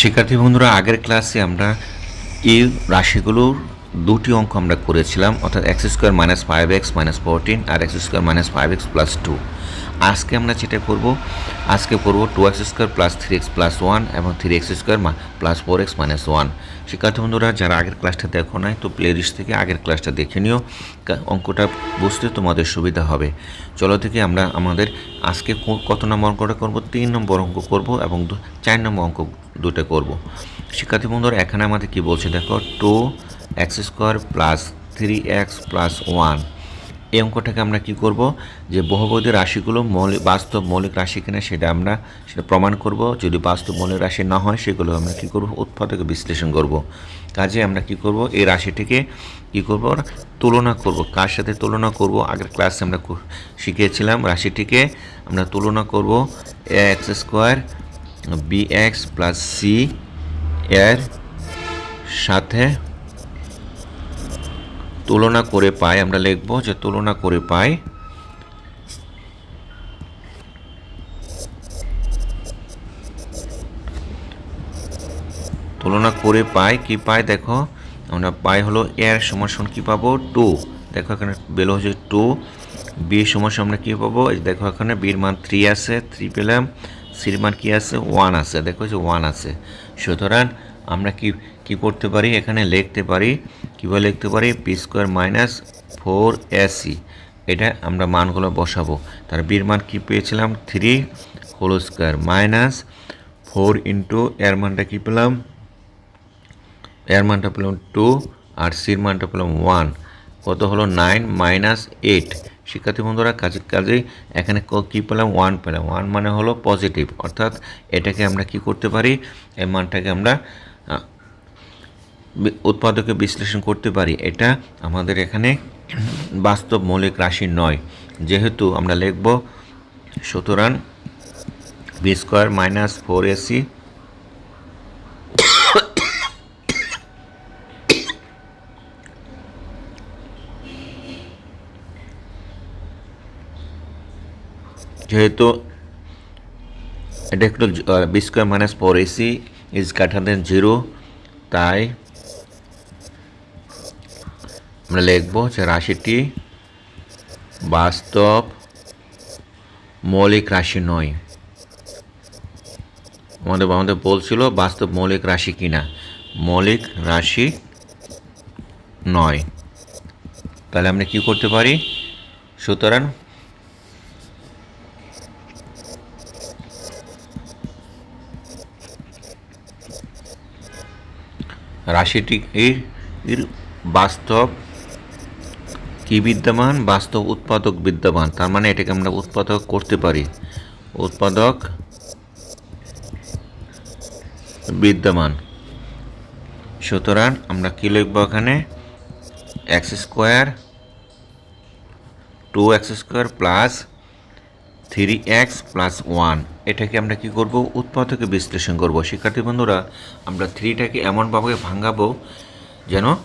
শিক্ষার্থী বন্ধুরা, আগের ক্লাসে আমরা এই রাশিগুলোর দুটি অঙ্ক আমরা করেছিলাম, অর্থাৎ X square minus five X minus fourteen আর X square minus five X plus two আজকে আমরা যেটা করব, আজকে করব two X square plus three X plus one এবং three X square plus four X minus one শিক্ষার্থী বন্ধুরা, যারা আগের ক্লাসটা দেখো নাই, তো প্লে লিস্ট থেকে আগের ক্লাসটা দেখে নিও। অঙ্কটা বুঝতে তোমাদের সুবিধা হবে। চলো থেকে আমরা আমাদের আজকে কত নম্বর অঙ্কটা করব? তিন নম্বর অঙ্ক করব এবং চার নম্বর অঙ্ক দুটো করব। শিক্ষার্থী বন্ধুরা, এখানে আমাদের কি বলছে দেখো two X square plus three X plus one এই অঙ্কটাকে আমরা কি করব? যে বহুপদী রাশিগুলো মৌলিক, বাস্তব মৌলিক রাশি কিনা সেটা আমরা, সেটা প্রমাণ করব। যদি বাস্তব মৌলিক রাশি না হয়, সেগুলো আমরা কি করব? উৎপাদকে বিশ্লেষণ করব। কাজে আমরা কি করব? এই রাশিটিকে কি করব? তুলনা করব। কার সাথে তুলনা করব? আগের ক্লাসে আমরা শিখিয়েছিলাম রাশিটিকে। আমরা তুলনা করব X square B X plus C এর সাথে তুলনা করে পাই, আমরা লিখব যে তুলনা করে পাই তুলনা করে পাই, কি পাই দেখো? আমরা পাই হলো এর সমান কি পাবো? টু। দেখো এখানে বেলো হচ্ছে টু। বি সমান আমরা কি পাবো? দেখো এখানে বির মান থ্রি আছে থ্রি পেলাম। সির মান কি আছে? ওয়ান আছে। দেখো যে ওয়ান আছে। সুতরাং আমরা কি কি করতে পারি? এখানে লিখতে পারি, কীভাবে লিখতে পারি? P square minus four AC এটা আমরা মানগুলো বসাবো। তার বির মান কি পেয়েছিলাম? Three whole square minus four into এর মানটা কী পেলাম? এর মানটা পেলাম টু আর সির মানটা পেলাম ওয়ান কত হলো? নাইন মাইনাস এইট শিক্ষার্থী বন্ধুরা কাজে কাজেই এখানে ক- পেলাম? ওয়ান পেলাম। ওয়ান মানে হলো পজিটিভ অর্থাৎ এটাকে আমরা কি করতে পারি? এই মানটাকে আমরা উৎপাদকে বিশ্লেষণ করতে পারি, এটা আমাদের এখানে বাস্তব মৌলিক রাশি নয়। যেহেতু আমরা লিখব, সুতরাং B square minus four AC যেহেতু এটা একটু B square minus four AC is greater than zero তাই আমরা লিখব যে রাশিটি বাস্তব মৌলিক রাশি নয়। আমাদের আমাদের বলছিল বাস্তব মৌলিক রাশি কিনা? মৌলিক রাশি নয়। তাহলে আমরা কি করতে পারি? সুতরাং রাশিটি এর বাস্তব কি বিদ্যমান? বাস্তব উৎপাদক বিদ্যমান। তার মানে এটাকে আমরা উৎপাদক করতে পারি। উৎপাদক বিদ্যমান। সুতরাং আমরা কী লিখব এখানে? X square two X square plus three X plus one. এটাকে আমরা কি করব? উৎপাদকে বিশ্লেষণ করব। শিক্ষার্থী বন্ধুরা, আমরা থ্রিটাকে এমনভাবে ভাঙাবো যেন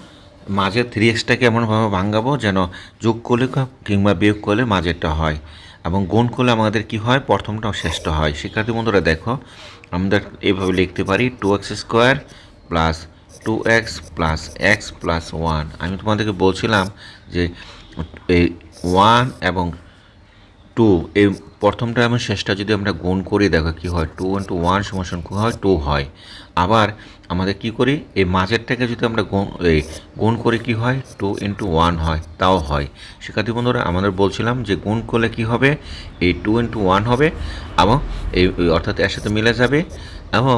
মাঝে থ্রি এক্সটাকে এমনভাবে ভাঙাবো যেন যোগ করলে কিংবা বিয়োগ করলে মাঝেরটা হয়। এবং গুণ করলে আমাদের কি হয়? প্রথমটাও শ্রেষ্ঠ হয়। শিক্ষার্থী বন্ধুরা, দেখো, আমরা এইভাবে লিখতে পারি two X square plus two X plus X plus one আমি তোমাদেরকে বলছিলাম যে, এই ওয়ান এবং টু এই প্রথমটা এবং শেষটা যদি আমরা গুণ করি, দেখো কি হয় টু ইন্টু ওয়ান সমান কি হয় টু হয়। আবার আমাদের কি করি, এই মাঝেরটাকে যদি আমরা গুণ, এই গুণ করি কি হয় টু ইন্টু ওয়ান হয়, তাও হয়। শিক্ষার্থী বন্ধুরা, আমাদের বলছিলাম যে গুণ করলে কি হবে, এই টু ইন্টু ওয়ান হবে, এবং এই অর্থাৎ এর সাথে মিলে যাবে, এবং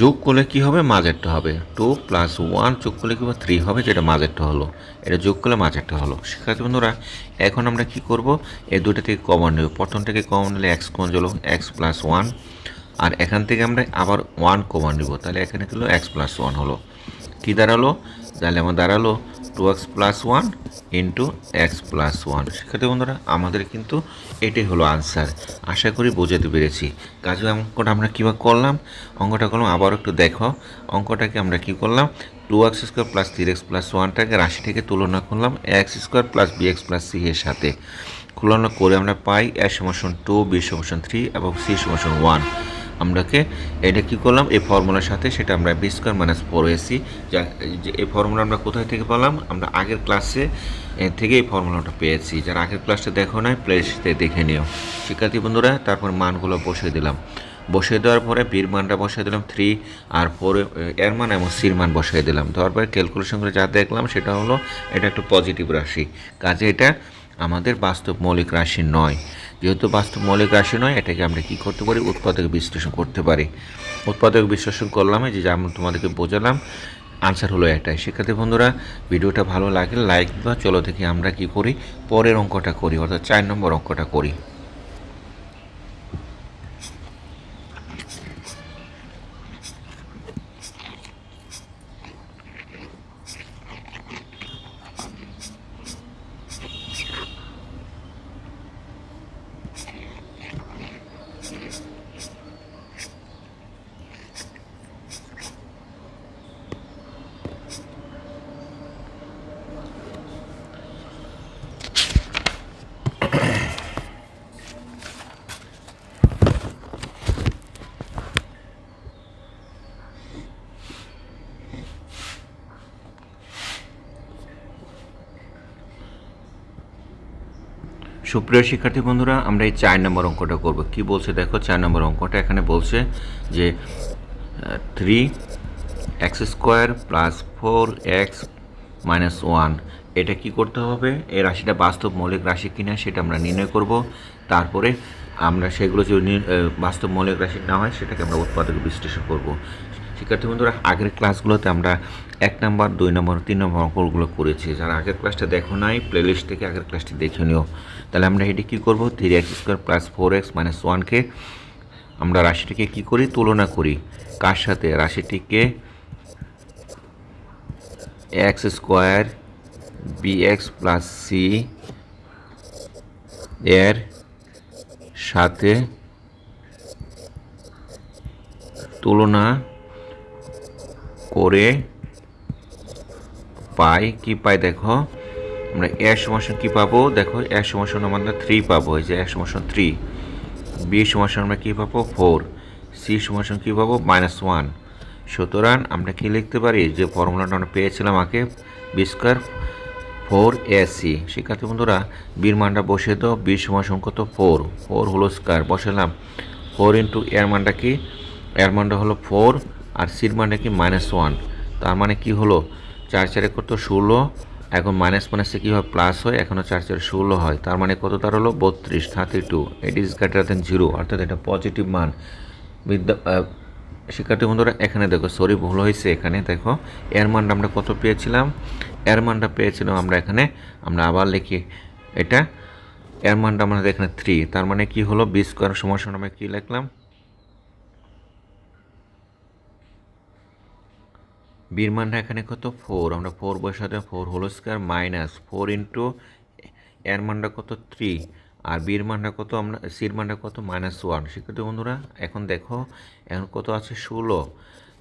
যোগ করলে কি হবে? মাঝেরটা হবে। টু প্লাস ওয়ান যোগ করলে কি হবে? থ্রি হবে, যেটা মাঝেরটা হলো। এটা যোগ করলে মাঝেরটা হলো। শিক্ষার্থী বন্ধুরা, এখন আমরা কি করব? এই দুটো থেকে কমন নেব। প্রথম থেকে কমন নিলে এক্স কমন চলো এক্স প্লাস ওয়ান আর এখান থেকে আমরা আবার ওয়ান কমন নেব। তাহলে এখানে হলো? এক্স প্লাস ওয়ান হলো। কী দাঁড়াল? তাহলে আমার দাঁড়াল two X plus one into X plus one শিক্ষার্থী বন্ধুরা, আমাদের কিন্তু এটাই হলো আনসার আশা করি বোঝাতে পেরেছি। কাজে, অঙ্কটা আমরা কীভাবে করলাম? অঙ্কটা করলাম, আবার একটু দেখো। অঙ্কটাকে আমরা কী করলাম? Two X square plus three X plus ওয়ানটাকে রাশিটাকে তুলনা করলাম X square plus B X plus C এর সাথে। তুলনা করে আমরা পাই এর সমান টু বি সমান থ্রি এবং সি সমান ওয়ান আমরাকে, এটা কী করলাম? এই ফর্মুলার সাথে সেটা আমরা B square minus four AC, যা এই ফর্মুলা আমরা কোথায় থেকে পেলাম? আমরা আগের ক্লাসে থেকে এই ফর্মুলাটা পেয়েছি। যারা আগের ক্লাসটা দেখো নাই প্লেসতে দেখে নিও। শিক্ষার্থী বন্ধুরা, তারপর মানগুলো বসিয়ে দিলাম। বসিয়ে দেওয়ার পরে বীর মানটা বসিয়ে দিলাম থ্রি আর ফোর এর মান এবং সির মান বসিয়ে দিলাম। দেওয়ার পরে ক্যালকুলেশন করে যা দেখলাম, সেটা হলো, এটা একটা পজিটিভ রাশি। কাজে এটা আমাদের বাস্তব মৌলিক রাশি নয়। যেহেতু বাস্তব মৌলিক রাশি নয়, এটাকে আমরা কি করতে পারি? উৎপাদক বিশ্লেষণ করতে পারি। উৎপাদক বিশ্লেষণ করলাম, এই যে যেমন তোমাদেরকে বোঝালাম আনসার হলো এটাই। সেক্ষেত্রে বন্ধুরা, ভিডিওটা ভালো লাগে লাইক বা চলো দেখি আমরা কি করি? পরের অঙ্কটা করি, অর্থাৎ চার নম্বর অঙ্কটা করি। সুপ্রিয় শিক্ষার্থী বন্ধুরা, আমরা এই চার নম্বর অঙ্কটা করব। কি বলছে দেখো, চার নম্বর অঙ্কটা এখানে বলছে যে three X square plus four X minus one এটা কি করতে হবে? এই রাশিটা বাস্তব মৌলিক রাশি কিনা সেটা আমরা নির্ণয় করব। তারপরে আমরা সেগুলো যদি বাস্তব মৌলিক রাশি না হয়, সেটাকে আমরা উৎপাদক বিশ্লেষণ করব। শিক্ষার্থী বন্ধুরা, আগের ক্লাসগুলোতে আমরা এক নাম্বার, দুই নম্বর, তিন নম্বর অঙ্কগুলো করেছি। যারা আগের ক্লাসটা দেখো নাই প্লেলিস্ট থেকে আগের ক্লাসটি দেখে নিও। তাহলে আমরা এটি কী করব? Three X square plus four X minus ওয়ানকে আমরা রাশিটিকে কী করি? তুলনা করি। কার সাথে? রাশিটিকে X square B X plus C এর সাথে তুলনা করে পাই, কি পাই দেখো? আমরা এর সমাসন কি পাবো? দেখো, এর সমাসন আমরা থ্রি পাবো, এই যে এর সমাসন থ্রি বি সমাসন আমরা কি পাবো? ফোর সি সমাসন কি পাবো? মাইনাস ওয়ান সুতরাং আমরা কি লিখতে পারি? যে ফর্মুলাটা আমরা পেয়েছিলাম আগে B square four A C শিক্ষার্থী বন্ধুরা বির মানটা বসিয়ে দাও বি সমাসন কত? ফোর ফোর হলো স্কোয়ার বসালাম। ফোর ইন্টু এর মানটা কি? এর মানটা হলো ফোর আর সির মানটা কি? মাইনাস ওয়ান তার মানে কি হলো? চার চারে কত? ষোলো। এখন মাইনাস মাইনাসে কী হয় প্লাস হয়? এখনও চার চার ষোলো হয়। তার মানে কত তার হলো? বত্রিশ thirty two it is greater than zero অর্থাৎ এটা পজিটিভ মান। বিদ্যা শিক্ষার্থী বন্ধুরা, এখানে দেখো সরি ভুল হয়েছে এখানে, দেখো। এর মানটা আমরা কত পেয়েছিলাম? এর মানটা পেয়েছিলাম আমরা এখানে, আমরা আবার লিখি এটা। এর মানটা আমাদের এখানে থ্রি তার মানে কি হলো? বি স্কোয়ার সমস্যা আমরা কী লিখলাম? বির মানটা এখানে কত? ফোর আমরা ফোর বসাতে four whole square minus four into এর মানটা কত? থ্রি আর বির মানটা কত? আমরা সির মানটা কত? মাইনাস ওয়ান শিক্ষার্থী বন্ধুরা, এখন দেখো, এখন কত আছে? ষোলো।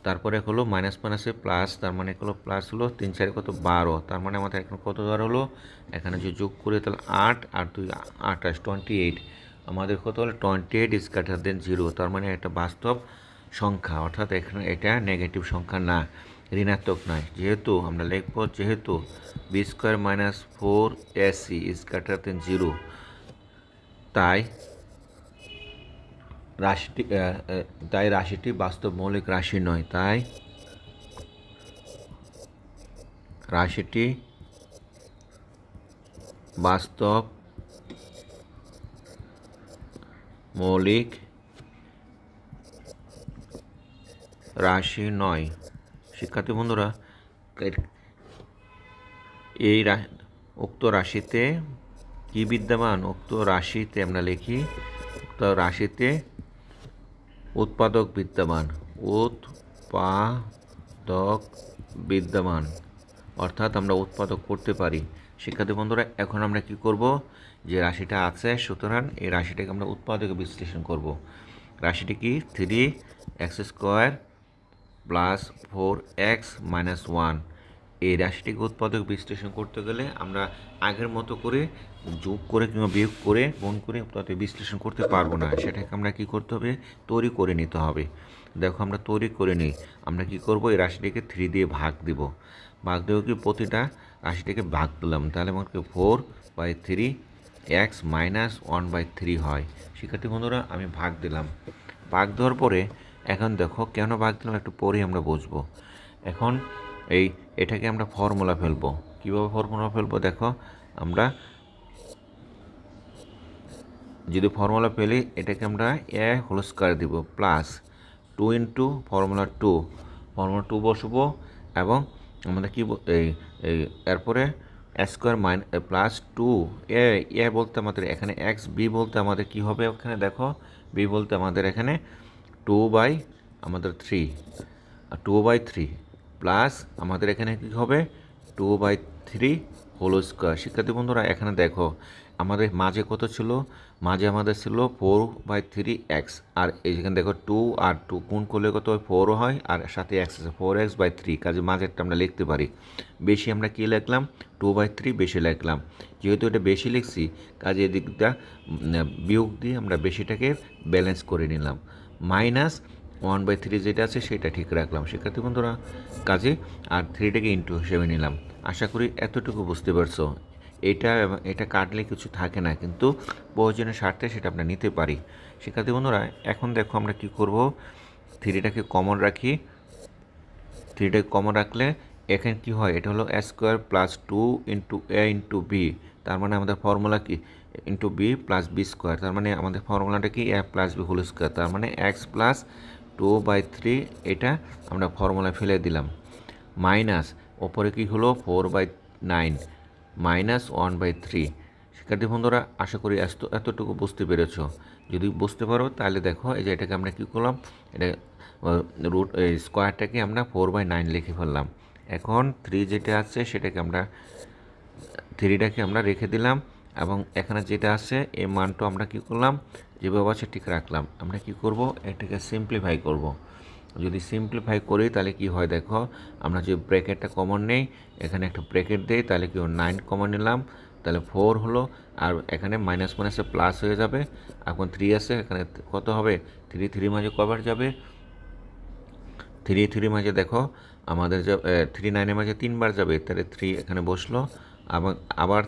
তারপরে এক হলো মাইনাস মাইনাসে প্লাস তার মানে হলো প্লাস হলো তিন চারে কত? বারো। তার মানে আমাদের এখন কত ধর হলো? এখানে যে যোগ করে তাহলে আট, আর দুই আঠাশ টোয়েন্টি এইট আমাদের কত হলো? Twenty eight is than zero তার মানে একটা বাস্তব সংখ্যা, অর্থাৎ এখানে এটা নেগেটিভ সংখ্যা না। ঋণাত্মক নয়। যেহেতু আমরা লিখব, যেহেতু b square minus four ac is greater than zero তাই রাশিটি তাই রাশিটি বাস্তব মৌলিক রাশি নয়। তাই রাশিটি বাস্তব মৌলিক রাশি নয়। শিক্ষার্থী বন্ধুরা এই উক্ত রাশিতে কি বিদ্যমান? উক্ত রাশিতে আমরা লিখি, উক্ত রাশিতে উৎপাদক বিদ্যমান উৎপাদক বিদ্যমান, অর্থাৎ আমরা উৎপাদক করতে পারি। শিক্ষার্থী বন্ধুরা, এখন আমরা কি করব? যে রাশিটা আছে, সুতরাং এই রাশিটাকে আমরা উৎপাদকে বিশ্লেষণ করব। রাশিটি কি? Three x square plus four x minus one এই রাশিটিকে উৎপাদক বিশ্লেষণ করতে গেলে আমরা আগের মতো করে যোগ করে কিংবা বিয়োগ করে, গুণ করে উৎপাদক বিশ্লেষণ করতে পারব না। সেটাকে আমরা কি করতে হবে? তৈরি করে নিতে হবে। দেখো, আমরা তৈরি করে নিই। আমরা কি করব? এই রাশিটিকে থ্রি দিয়ে ভাগ দিব। ভাগ দেবো কি? প্রতিটা রাশিটিকে ভাগ দিলাম। তাহলে আমাকে four by three x minus one by three হয়। শিক্ষার্থী বন্ধুরা, আমি ভাগ দিলাম। ভাগ দেওয়ার পরে এখন দেখো কেন ভাগ দিলাম একটু পরেই আমরা বুঝব। এখন এই এটাকে আমরা ফর্মুলা ফেলব। কীভাবে ফর্মুলা ফেলব দেখো, আমরা যদি ফর্মুলা ফেলি, এটাকে আমরা এ হোল স্কোয়ার দিব plus two into formula two formula two বসবো এবং আমাদের কি এই এরপরে square mine plus two a a বলতে আমাদের এখানে এক্স বি বলতে আমাদের কি হবে ওখানে দেখো? বি বলতে আমাদের এখানে টু বাই আমাদের থ্রি আর টু বাই থ্রি প্লাস আমাদের এখানে কী হবে? Two by three whole square শিক্ষার্থী বন্ধুরা, এখানে দেখো, আমাদের মাঝে কত ছিল? মাঝে আমাদের ছিল ফোর বাই থ্রি এক্স আর এই যেখানে দেখো টু আর টু গুণ করলে কত ফোরও হয়, আর সাথে এক্স আছে ফোর এক্স বাই থ্রি কাজে মাঝেরটা আমরা লিখতে পারি। বেশি আমরা কী লিখলাম? টু বাই থ্রি বেশি লিখলাম। যেহেতু এটা বেশি লিখছি, কাজে এদিকটা বিয়োগ দিয়ে আমরা বেশিটাকে ব্যালেন্স করে নিলাম। মাইনাস ওয়ান বাই থ্রি যেটা আছে সেটা ঠিক রাখলাম। শিক্ষার্থী বন্ধুরা, কাজে আর থ্রিটাকে ইন্টু হিসেবে নিলাম। আশা করি এতটুকু বুঝতে পারছ। এটা এটা কাটলে কিছু থাকে না, কিন্তু প্রয়োজনের স্বার্থে সেটা আমরা নিতে পারি। শিক্ষার্থী বন্ধুরা, এখন দেখো আমরা কি করব? থ্রিটাকে কমন রাখি। থ্রিটাকে কমন রাখলে এখানে কি হয়? এটা হলো a square plus two into a into b তার মানে আমাদের ফর্মুলা কি? Into b plus b square তার মানে আমাদের ফর্মুলাটা কি? A plus b whole square তার মানে x plus two by three এটা আমরা ফর্মুলা ফেলে দিলাম। মাইনাস ওপরে কি হলো? Four by nine minus one by three শিক্ষার্থী বন্ধুরা, আশা করি এত এতটুকু বুঝতে পেরেছ। যদি বুঝতে পারো, তাহলে দেখো, এই যে এটাকে আমরা কী করলাম? এটা রুট স্কোয়ারটাকে আমরা ফোর বাই নাইন লিখে ফেললাম। এখন থ্রি যেটা আছে, সেটাকে আমরা থ্রিটাকে আমরা রেখে দিলাম। এবং এখানে যেটা আছে, এই মানটা আমরা কি করলাম? যেভাবে আছে ঠিক রাখলাম। আমরা কি করব? এটাকে সিম্পলিফাই করব। যদি সিম্পলিফাই করি, তাহলে কি হয় দেখো, আমরা যে ব্র্যাকেটটা কমন নেই, এখানে একটা ব্র্যাকেট দেই, তাহলে কি নাইন কমন নিলাম। তাহলে ফোর হলো, আর এখানে মাইনাস মাইনাসে প্লাস হয়ে যাবে। এখন থ্রি আছে, এখানে কত হবে? থ্রি থ্রি মাঝে কভার যাবে। থ্রি থ্রি মাঝে দেখো, আমাদের যে থ্রি নাইনের মাঝে তিনবার যাবে। তাহলে থ্রি এখানে বসল। আবার আবার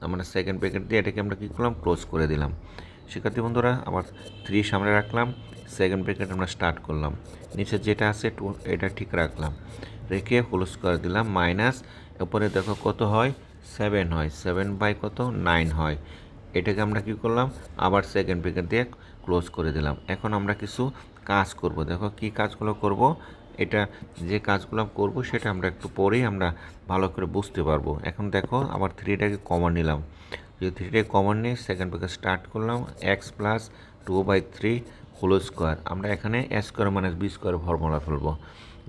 আমরা সেকেন্ড প্যাকেট দিয়ে এটাকে আমরা কী করলাম? ক্লোজ করে দিলাম। শিক্ষার্থী বন্ধুরা, আবার থ্রি সামনে রাখলাম। সেকেন্ড প্যাকেট আমরা স্টার্ট করলাম। নিচে যেটা আছে টু এটা ঠিক রাখলাম। রেখে ক্লোজ করে দিলাম মাইনাস উপরে দেখো কত হয়? সেভেন হয়। সেভেন বাই কত? নাইন হয়। এটাকে আমরা কি করলাম? আবার সেকেন্ড প্যাকেট দিয়ে ক্লোজ করে দিলাম। এখন আমরা কিছু কাজ করব। দেখো কি কাজগুলো করব? এটা যে কাজগুলো করব সেটা আমরা একটু পরেই আমরা ভালো করে বুঝতে পারব। এখন দেখো আবার থ্রিটাকে কমন নিলাম। যদি থ্রিটাকে কমন নিয়ে সেকেন্ড প্যাকেট স্টার্ট করলাম x plus two by three whole square আমরা এখানে a square minus b square formula ফেলব।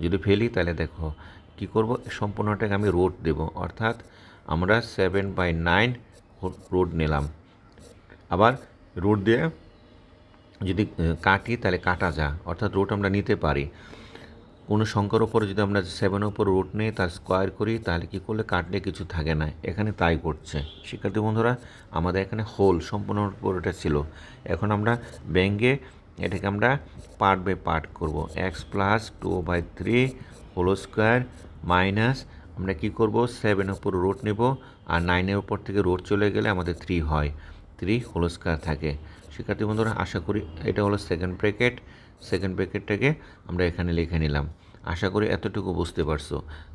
যদি ফেলি তাহলে দেখো কি করব? সম্পূর্ণটাকে আমি রোড দেব। অর্থাৎ আমরা সেভেন বাই নাইন রোড নিলাম। আবার রোড দিয়ে যদি কাটি তাহলে কাটা যা অর্থাৎ রোড আমরা নিতে পারি। কোনো সংখ্যার ওপর যদি আমরা সেভেনের উপর রুট নিই তার স্কোয়ার করি, তাহলে কী করলে কাটলে কিছু থাকে না। এখানে তাই করছে শিক্ষার্থী বন্ধুরা, আমাদের এখানে হোল সম্পূর্ণ উপর এটা ছিল। এখন আমরা ব্যাঙ্গে এটাকে আমরা পার্ট বাই পার্ট করব। X plus two by three whole square minus আমরা কি করব? সেভেনের উপর রোড নেব আর নাইনের উপর থেকে রোড চলে গেলে আমাদের থ্রি হয়। থ্রি হোল স্কোয়ার থাকে। শিক্ষার্থী বন্ধুরা, আশা করি এটা হলো সেকেন্ড ব্র্যাকেট সেকেন্ড ব্র্যাকেটটাকে আমরা এখানে লিখে নিলাম। আশা করি এতটুকু বুঝতে পারছ।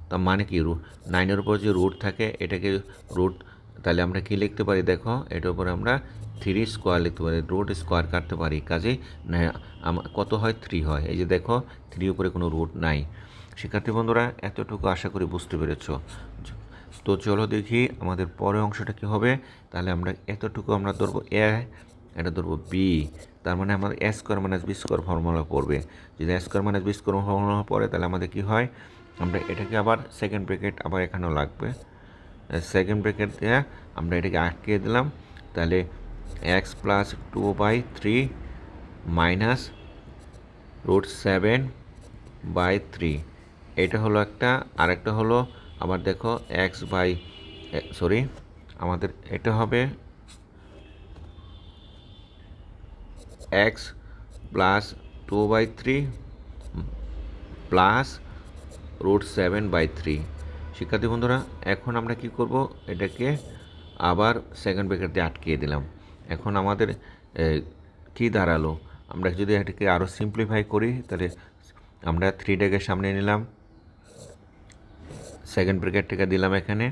তা মানে কি রুট নাইনের উপর যে রুট থাকে, এটাকে রুট তাহলে আমরা কি লিখতে পারি দেখো? এটার উপরে আমরা থ্রি স্কোয়ার লিখতে পারি রুট স্কোয়ার কাটতে পারি। আমা- কত হয়? থ্রি হয়। এই যে দেখো থ্রি উপরে কোনো রুট নাই। শিক্ষার্থী বন্ধুরা, এতটুকু আশা করি বুঝতে পেরেছ। তো চলো দেখি আমাদের পরের অংশটা কী হবে। তাহলে আমরা এতটুকু আমরা ধরবো। এ এটা ধরবো বি তার মানে আমাদের a square minus b square formula পড়বে যদি a square minus b square formula পড়ে, তাহলে আমাদের কী হয়? আমরা এটাকে আবার সেকেন্ড ব্র্যাকেট আবার এখানেও লাগবে। সেকেন্ড ব্র্যাকেট দিয়ে আমরা এটাকে আটকে দিলাম। তাহলে x plus two by three minus root seven by three এটা হলো একটা, আরেকটা হলো, আবার দেখো এক্স বাই সরি আমাদের এটা হবে x plus two by three plus root seven by three শিক্ষার্থী বন্ধুরা, এখন আমরা কি করব? এটাকে আবার সেকেন্ড ব্রেকেট দিয়ে আটকিয়ে দিলাম। এখন আমাদের কি দাঁড়াল? আমরা যদি এটাকে আরও সিম্পলিফাই করি, তাহলে আমরা থ্রি ডেকের সামনে নিলাম। সেকেন্ড ব্রেকেটটাকে দিলাম এখানে।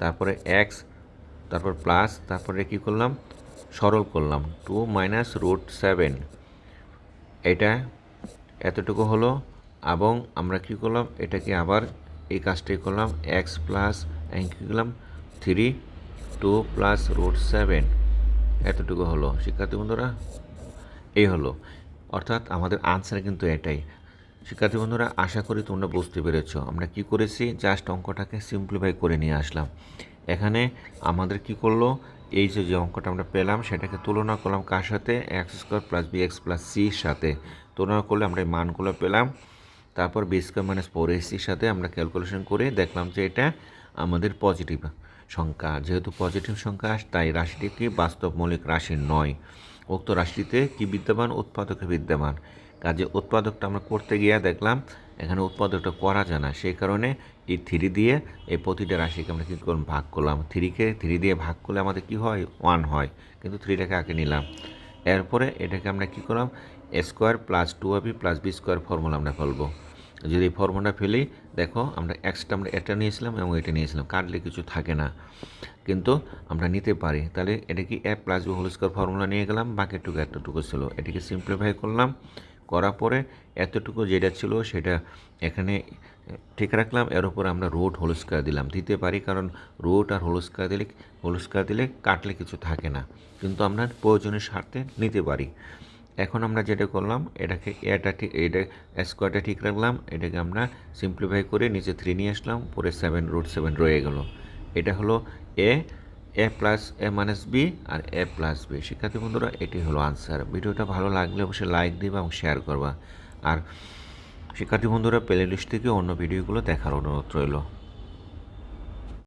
তারপরে এক্স তারপর প্লাস তারপরে কি করলাম? সরল করলাম। Two minus root seven. এটা এতটুকু হলো এবং আমরা কি করলাম? এটাকে আবার এই কাজটাই করলাম। এক্স প্লাস কী করলাম? Three two plus root seven এতটুকু হলো। শিক্ষার্থী বন্ধুরা, এই হলো। অর্থাৎ আমাদের আনসার কিন্তু এটাই। শিক্ষার্থী বন্ধুরা, আশা করি তোমরা বুঝতে পেরেছ। আমরা কি করেছি? জাস্ট অঙ্কটাকে সিম্পলিফাই করে নিয়ে আসলাম। এখানে আমাদের কি করল? এই যে যে অঙ্কটা আমরা পেলাম, সেটাকে তুলনা করলাম কার সাথে? X square plus b x plus সির সাথে। তুলনা করলে আমরা এই মানগুলো পেলাম। তারপর বি স্কোয়ার মাইনাস ফোর এসির সাথে আমরা ক্যালকুলেশন করে দেখলাম যে এটা আমাদের পজিটিভ সংখ্যা। যেহেতু পজিটিভ সংখ্যা, তাই রাশিটি কি? বাস্তব মৌলিক রাশি নয়। উক্ত রাশিটিতে কি বিদ্যমান? উৎপাদকে বিদ্যমান। কাজে উৎপাদকটা আমরা করতে গিয়ে দেখলাম, এখানে উৎপাদকটা করা যায় না। সেই কারণে এই থ্রি দিয়ে এই প্রতিটা রাশিকে আমরা কী করলাম? ভাগ করলাম। থ্রিকে, থ্রি দিয়ে ভাগ করলে আমাদের কি হয়? ওয়ান হয়। কিন্তু থ্রিটাকে আগে নিলাম। এরপরে এটাকে আমরা কী করলাম? Square plus two ab plus b square formula আমরা ফেলব। যদি এই ফর্মুলা ফেলি, দেখো আমরা এক্সটা আমরা এটা নিয়েছিলাম এবং এটা নিয়েছিলাম। কাটলে কিছু থাকে না। কিন্তু আমরা নিতে পারি। তাহলে এটা কি a plus b whole square formula নিয়ে গেলাম? বাকিটুকু এতটুকু ছিল। এটাকে সিম্পলিফাই করলাম। করার পরে এতটুকু যেটা ছিল সেটা এখানে ঠিক রাখলাম। এর উপর আমরা রোড হোল দিলাম। দিতে পারি কারণ রোড আর হোল দিলে হোল দিলে কাটলে কিছু থাকে না। কিন্তু আমরা প্রয়োজনের স্বার্থে নিতে পারি। এখন আমরা যেটা করলাম, এটাকে এটা ঠিক, এটা স্কোয়ারটা ঠিক রাখলাম। এটাকে আমরা সিম্পলিফাই করে নিচে থ্রি নিয়ে আসলাম। পরে সেভেন রুট সেভেন রয়ে গেল। এটা হলো a a plus a minus b R a plus b শিক্ষার্থী বন্ধুরা, এটি হলো আনসার ভিডিওটা ভালো লাগলে অবশ্যই লাইক দিবা এবং শেয়ার করবা। আর শিক্ষার্থী বন্ধুরা প্লে লিস্ট থেকে অন্য ভিডিওগুলো দেখার অনুরোধ রইল।